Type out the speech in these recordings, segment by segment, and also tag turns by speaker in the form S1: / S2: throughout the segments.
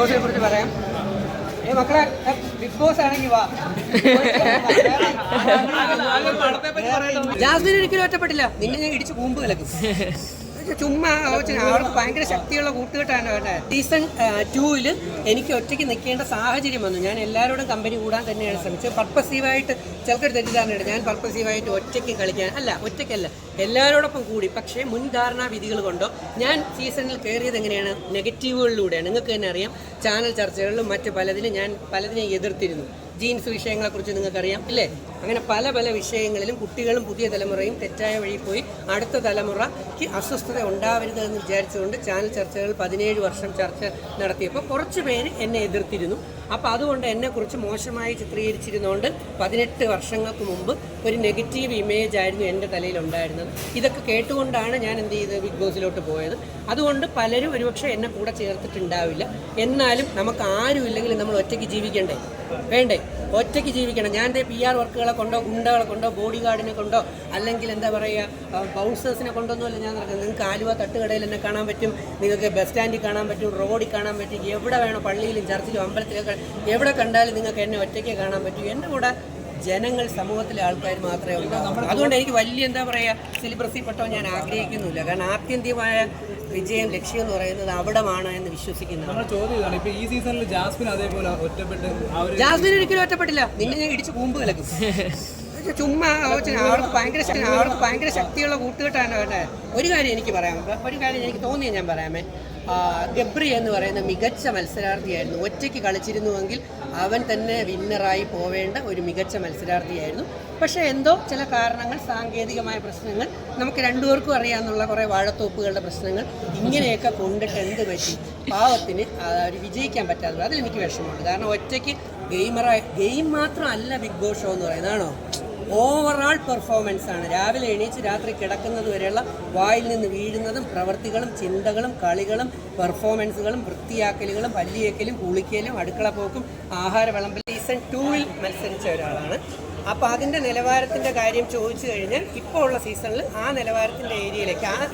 S1: ബോസിനെ കുറിച്ച് പറയാം. ഏ മക്കളെ ബിഗ് ബോസ് ആണെങ്കിൽ വാ. ജാസ്മിൻ ഒരിക്കലും ഒറ്റപ്പെട്ടില്ല. നിന്നെ ഞാൻ ഇടിച്ച് കൂമ്പ് കലക്കും. ഇത് ചുമ്മാ ഭയങ്കര ശക്തിയുള്ള കൂട്ടുകെട്ടാണ് സീസൺ ടൂവിൽ എനിക്ക് ഒറ്റയ്ക്ക് നിൽക്കേണ്ട സാഹചര്യം വന്നു. ഞാൻ എല്ലാവരോടും കമ്പനി കൂടാൻ തന്നെയാണ് ശ്രമിച്ചത്. പർപ്പസീവായിട്ട് ചിലർക്ക് തെറ്റിദ്ധാരണയുണ്ട് ഞാൻ പർപ്പസീവായിട്ട് ഒറ്റയ്ക്ക് കളിക്കാൻ അല്ല ഒറ്റയ്ക്കല്ല. എല്ലാവരോടൊപ്പം കൂടി. പക്ഷേ മുൻധാരണാ വിധികൾ കൊണ്ടോ ഞാൻ സീസണിൽ കയറിയത് എങ്ങനെയാണ്? നെഗറ്റീവുകളിലൂടെയാണ് നിങ്ങൾക്ക് തന്നെ അറിയാം. ചാനൽ ചർച്ചകളിലും മറ്റ് പലതിലും ഞാൻ പലതിനെ എതിർത്തിരുന്നു. ജീൻസ് വിഷയങ്ങളെക്കുറിച്ച് നിങ്ങൾക്കറിയാം അല്ലേ അങ്ങനെ പല പല വിഷയങ്ങളിലും കുട്ടികളും പുതിയ തലമുറയും തെറ്റായ വഴി പോയി അടുത്ത തലമുറയ്ക്ക് അസ്വസ്ഥത ഉണ്ടാവരുത് എന്ന് വിചാരിച്ചുകൊണ്ട് ചാനൽ ചർച്ചകൾ പതിനേഴ് വർഷം ചർച്ച നടത്തിയപ്പോൾ കുറച്ച് പേര് എന്നെ എതിർത്തിരുന്നു. അപ്പോൾ അതുകൊണ്ട് എന്നെക്കുറിച്ച് മോശമായി ചിത്രീകരിച്ചിരുന്നുകൊണ്ട് പതിനെട്ട് വർഷങ്ങൾക്ക് മുമ്പ് ഒരു നെഗറ്റീവ് ഇമേജ് ആയിരുന്നു എന്റെ തലയിൽ ഉണ്ടായിരുന്നത് ഇതൊക്കെ കേട്ടുകൊണ്ടാണ് ഞാൻ എന്ത് ചെയ്തത് ബിഗ് ബോസിലോട്ട് പോയത്. അതുകൊണ്ട് പലരും ഒരുപക്ഷെ എന്നെ കൂടെ ചേർത്തിട്ടുണ്ടാവില്ല. എന്നാലും നമുക്ക് ആരും ഇല്ലെങ്കിൽ നമ്മൾ ഒറ്റയ്ക്ക് ജീവിക്കണ്ടേ? വേണ്ടേ? ഒറ്റയ്ക്ക് ജീവിക്കണം. ഞാൻ പി ആർ വർക്കുകളെ കൊണ്ടോ ഗുണ്ടകളെ കൊണ്ടോ ബോഡി ഗാർഡിനെ കൊണ്ടോ അല്ലെങ്കിൽ എന്താ പറയുക ബൗൺസേഴ്സിനെ കൊണ്ടൊന്നുമല്ല ഞാൻ നടക്കുന്നത്. നിങ്ങൾക്ക് ആലുവ തട്ടുകടയിൽ എന്നെ കാണാൻ പറ്റും. നിങ്ങൾക്ക് ബസ് സ്റ്റാൻഡിൽ കാണാൻ പറ്റും. റോഡിൽ കാണാൻ പറ്റും. എവിടെ വേണോ പള്ളിയിലും ചർച്ചിലും അമ്പലത്തിലൊക്കെ എവിടെ കണ്ടാലും നിങ്ങൾക്ക് എന്നെ ഒറ്റയ്ക്ക് കാണാൻ പറ്റൂ. എന്റെ കൂടെ ജനങ്ങൾ സമൂഹത്തിലെ ആൾക്കാർ മാത്രമേ ഉള്ളൂ. അതുകൊണ്ട് എനിക്ക് വലിയ എന്താ പറയുക സെലിബ്രസി പെട്ടോ ഞാൻ ആഗ്രഹിക്കുന്നില്ല. കാരണം ആത്യന്തികമായ വിജയം ലക്ഷ്യം എന്ന് പറയുന്നത് അവിടമാണ് എന്ന് വിശ്വസിക്കുന്നു
S2: ജാസ്മിൻ
S1: ഒരിക്കലും ഒറ്റപ്പെട്ടില്ല. നിന്നെ ഞാൻ ഇടിച്ച് കൂമ്പ് കലക്കും. ചുമ്മാ അവർക്ക് ഭയങ്കര അവർക്ക് ഭയങ്കര ശക്തിയുള്ള കൂട്ടുകെട്ടാണ് അവരുടെ ഒരു കാര്യം എനിക്ക് പറയാം. ഒരു കാര്യം എനിക്ക് തോന്നിയ ഞാൻ പറയാമേ. ഗബ്രി എന്ന് പറയുന്ന മികച്ച മത്സരാർത്ഥിയായിരുന്നു. ഒറ്റയ്ക്ക് കളിച്ചിരുന്നുവെങ്കിൽ അവൻ തന്നെ വിന്നറായി പോവേണ്ട ഒരു മികച്ച മത്സരാർത്ഥിയായിരുന്നു. പക്ഷേ എന്തോ ചില കാരണങ്ങൾ സാങ്കേതികമായ പ്രശ്നങ്ങൾ നമുക്ക് രണ്ടുപേർക്കും അറിയാമെന്നുള്ള കുറേ വാഴത്തോപ്പുകളുടെ പ്രശ്നങ്ങൾ ഇങ്ങനെയൊക്കെ കൊണ്ടിട്ട് എന്ത് പറ്റി? പാവത്തിന് വിജയിക്കാൻ പറ്റാതെ അതിൽ എനിക്ക് വിഷമമുണ്ട്. കാരണം ഒറ്റയ്ക്ക് ഗെയിമറായി ഗെയിം മാത്രമല്ല ബിഗ് ബോസ് ഷോ എന്ന് പറയുന്നതാണോ ഓവറാൾ പെർഫോമൻസ് ആണ്. രാവിലെ എണീച്ച് രാത്രി കിടക്കുന്നത് വരെയുള്ള വായിൽ നിന്ന് വീഴുന്നതും പ്രവൃത്തികളും ചിന്തകളും കളികളും പെർഫോമൻസുകളും വൃത്തിയാക്കലുകളും പല്ലിയേക്കലും കുളിക്കലും അടുക്കള പോക്കും ആഹാര വിളമ്പൽ സീസൺ ടൂവിൽ മത്സരിച്ച ഒരാളാണ്. അപ്പോൾ അതിന്റെ നിലവാരത്തിന്റെ കാര്യം ചോദിച്ചു കഴിഞ്ഞാൽ ഇപ്പോൾ ഉള്ള സീസണിൽ ആ നിലവാരത്തിന്റെ ഏരിയയിലേക്ക് ആ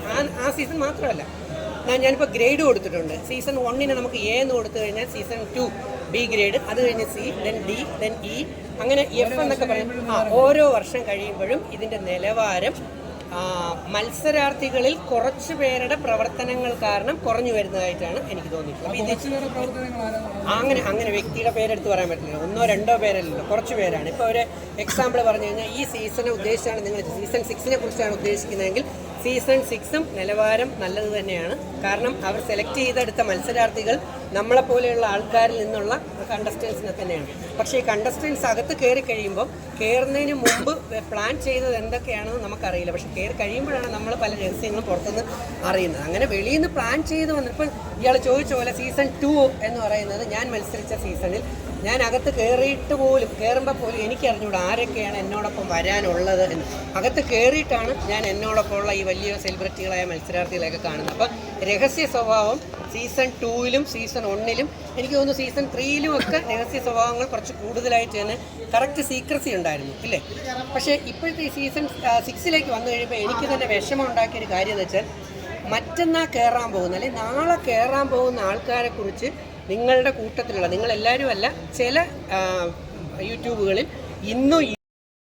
S1: ആ- സീസൺ മാത്രമല്ല. ഞാൻ ഞാനിപ്പോൾ ഗ്രേഡ് കൊടുത്തിട്ടുണ്ട്. സീസൺ വണ്ണിന് നമുക്ക് എ എന്ന് കൊടുത്തു കഴിഞ്ഞാൽ സീസൺ ടു ബി ഗ്രേഡ് അത് കഴിഞ്ഞ് C then D then E അങ്ങനെ എഫ് എന്നൊക്കെ പറയും. ആ ഓരോ വർഷം കഴിയുമ്പോഴും ഇതിന്റെ നിലവാരം മത്സരാർത്ഥികളിൽ കുറച്ച് പേരുടെ പ്രവർത്തനങ്ങൾ കാരണം കുറഞ്ഞു വരുന്നതായിട്ടാണ് എനിക്ക് തോന്നിയിട്ടുള്ളത്. അങ്ങനെ അങ്ങനെ വ്യക്തിയുടെ പേരെടുത്ത് പറയാൻ പറ്റില്ല. ഒന്നോ രണ്ടോ പേരല്ലല്ലോ കുറച്ച് പേരാണ്. ഇപ്പോൾ ഒരു എക്സാമ്പിൾ പറഞ്ഞു കഴിഞ്ഞാൽ ഈ സീസണെ ഉദ്ദേശിച്ചാണ് നിങ്ങൾ സീസൺ സിക്സിനെ കുറിച്ചാണ് ഉദ്ദേശിക്കുന്നതെങ്കിൽ സീസൺ സിക്സും നിലവാരം നല്ലത് തന്നെയാണ്. കാരണം അവർ സെലക്ട് ചെയ്തെടുത്ത മത്സരാർത്ഥികൾ നമ്മളെപ്പോലെയുള്ള ആൾക്കാരിൽ നിന്നുള്ള കണ്ടസ്റ്റൻസിനെ തന്നെയാണ്. പക്ഷേ ഈ കണ്ടസ്റ്റൻസ് അകത്ത് കയറി കഴിയുമ്പോൾ കയറുന്നതിന് മുമ്പ് പ്ലാൻ ചെയ്തത് എന്തൊക്കെയാണെന്ന് നമുക്കറിയില്ല. പക്ഷേ കയറി കഴിയുമ്പോഴാണ് നമ്മൾ പല രഹസ്യങ്ങളും പുറത്തുനിന്ന് അറിയുന്നത്. അങ്ങനെ വെളിയിൽ നിന്ന് പ്ലാൻ ചെയ്ത് വന്നപ്പോൾ ഇയാൾ ചോദിച്ച പോലെ സീസൺ ടു എന്ന് പറയുന്നത് ഞാൻ മത്സരിച്ച സീസണിൽ ഞാൻ അകത്ത് കയറിയിട്ട് പോലും കയറുമ്പോൾ പോലും എനിക്ക് അറിഞ്ഞൂടാ ആരൊക്കെയാണ് എന്നോടൊപ്പം വരാനുള്ളത് എന്ന്. അകത്ത് കയറിയിട്ടാണ് ഞാൻ എന്നോടൊപ്പം ഉള്ള ഈ വലിയ സെലിബ്രിറ്റികളായ മത്സരാർത്ഥികളെയൊക്കെ കാണുന്നത്. അപ്പം രഹസ്യ സ്വഭാവം സീസൺ ടൂവിലും സീസൺ ഒന്നിലും എനിക്ക് തോന്നുന്നു സീസൺ ത്രീയിലും ഒക്കെ രഹസ്യ സ്വഭാവങ്ങൾ കുറച്ച് കൂടുതലായിട്ട് തന്നെ കറക്റ്റ് സീക്രസി ഉണ്ടായിരുന്നു ഇല്ലേ? പക്ഷേ ഇപ്പോഴത്തെ ഈ സീസൺ സിക്സിലേക്ക് വന്നു കഴിയുമ്പോൾ എനിക്ക് തന്നെ വിഷമം ഉണ്ടാക്കിയ ഒരു കാര്യം എന്ന് വെച്ചാൽ മറ്റന്നാൾ കയറാൻ പോകുന്ന അല്ലെങ്കിൽ നാളെ കയറാൻ പോകുന്ന ആൾക്കാരെ കുറിച്ച് നിങ്ങളുടെ കൂട്ടത്തിലുള്ള നിങ്ങളെല്ലാവരും അല്ല ചില യൂട്യൂബുകളിൽ ഇന്നും